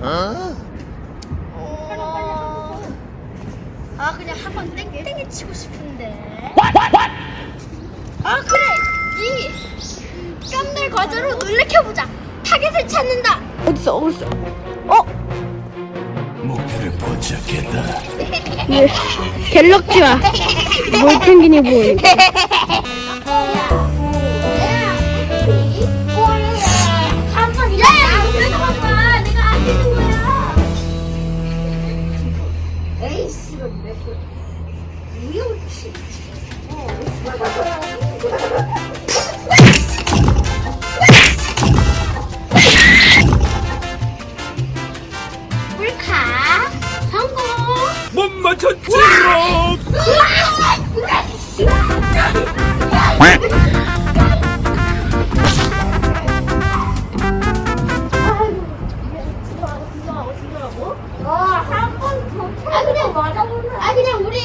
어... 아 그냥 한 번 땡 땡이 치고 싶은데. 아 그래 이 깜날 과자로 놀래켜보자. 타겟을 찾는다. 어딨어 어딨어 어? 목표를 포착했다. 예. 갤럭지와 몰펭귄이 보이 한 아 그냥 맞아보는. 아 그냥 우리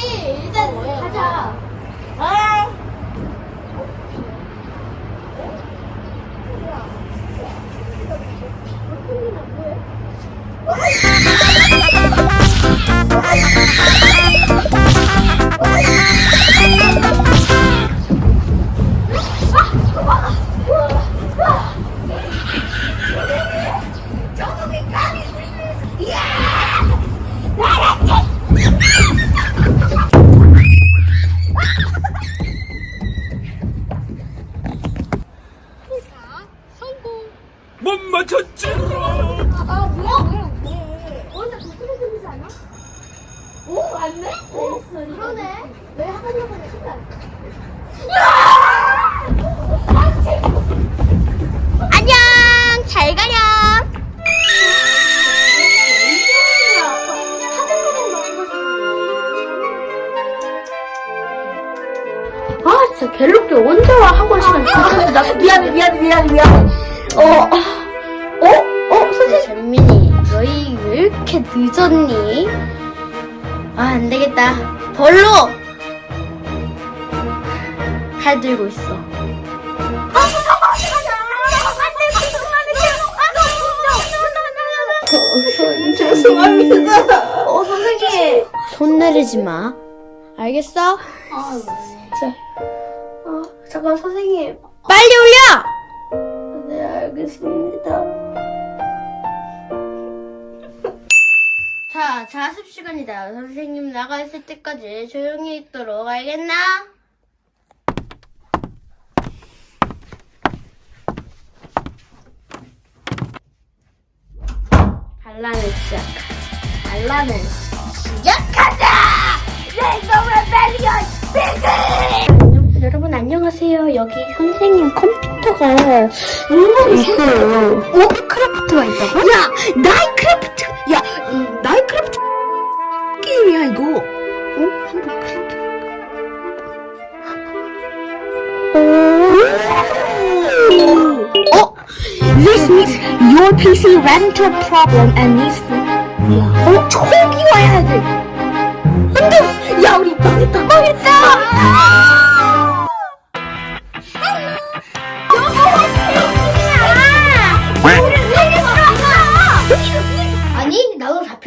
못 맞췄지롱. 아 뭐야 뭐야 뭐? 원래 독수리 들리지 않아? 오 맞네? 오 그러네. 왜 하는 거냐 신기하다. 안녕 잘 가렴. 아 진짜 갤럭지 언제 와 학원 시간 나 미안해 미안해 미안해 미안해 어 어? 이렇게 늦었니? 아 안 되겠다. 벌로! 칼 들고 있어. 죄송합니다 어 선생님. 손 내리지 마. 알겠어? 아 진짜. 아 잠깐 선생님. 빨리 올려! 네 알겠습니다 자 자습 시간이다 선생님 나가 있을 때까지 조용히 있도록 알겠나? 반란을 시작하자. 반란을 시작하자! 랜덤 레벨리언 비글! 여러분 안녕하세요. 여기 선생님 컴퓨터가 있어요. 워크래프트가 있다고? 야, 나이크래프트! 야, 음, 나이크래프트 게임이야 이거. 어? 한번 클릭해. 어? This means your PC a problem and needs. 야, 어? 초기 와야 돼. 안 돼! 야, 우리 망했다, 망했다!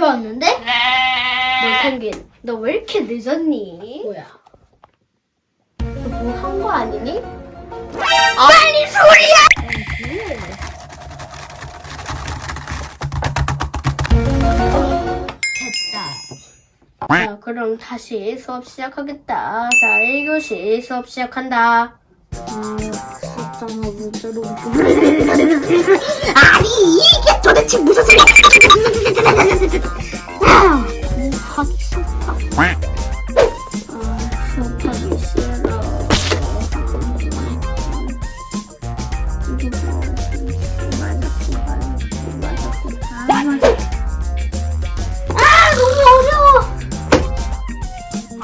아니, 나도 잡혀왔는데? 몰펭귄, 너 왜 이렇게 늦었니? 뭐야? 너 뭐 한 거 아니니? 빨리 소리야! 됐다. 자, 그럼 다시 수업 시작하겠다. 자, 1교시 수업 시작한다. 문자로 아니 이게 도대체 무슨 소리야?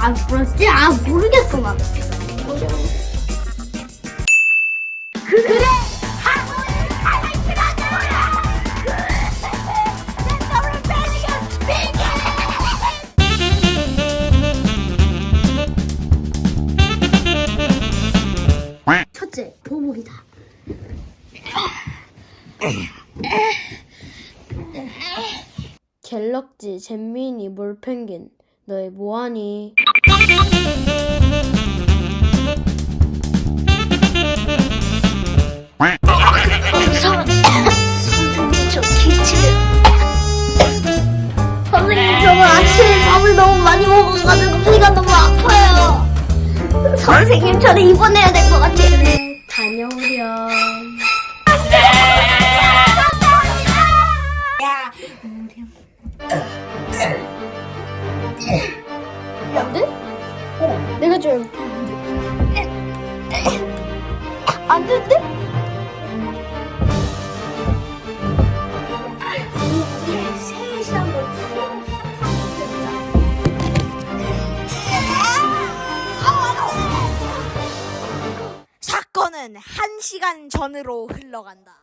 아, 그렇지? 아, 모르겠어, 나. 그, 그래! 첫째, 보복이다. 갤럭지, 잼민이, 몰펭귄. 너희 뭐하니? 선생님 저 기침 선생님, 저는 아침에 밥을 너무 많이 먹어가지고 배가 너무 아파요. 선생님 저는 입원해야 될 것 같아요 다녀오렴. 내가 좀. 안 되는데? 사건은 한 시간 전으로 흘러간다.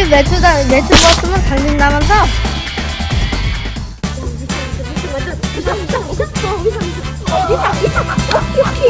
거기 매트다, 매트 봤으면 달린다면서? 저희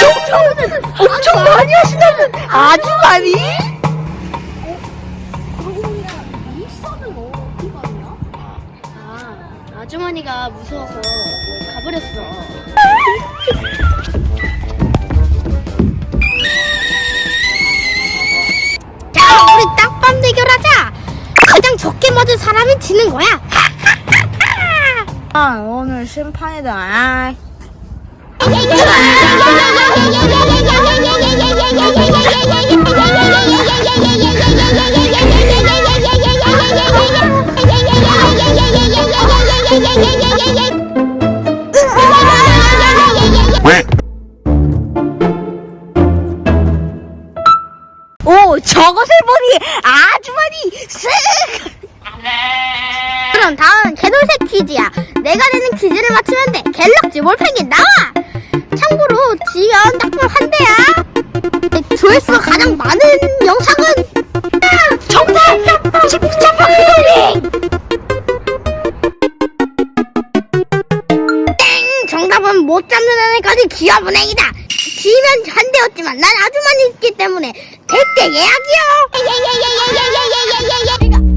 정서는 엄청 많이 하시다는 아주머니 아, 아주머니가 무서워서 가버렸어. 자 우리 딱밤 대결하자 가장 적게 맞은 사람이 지는 거야 아, 오늘 심판이다. 아. 오 저것을 보니 아 조회수가 가장 많은 영상은 정답 땡 정답은 못 잡는 애까지 기업은행이다 지면 한 대였지만 난 아주머니 있기 때문에 100대 예약이요 간다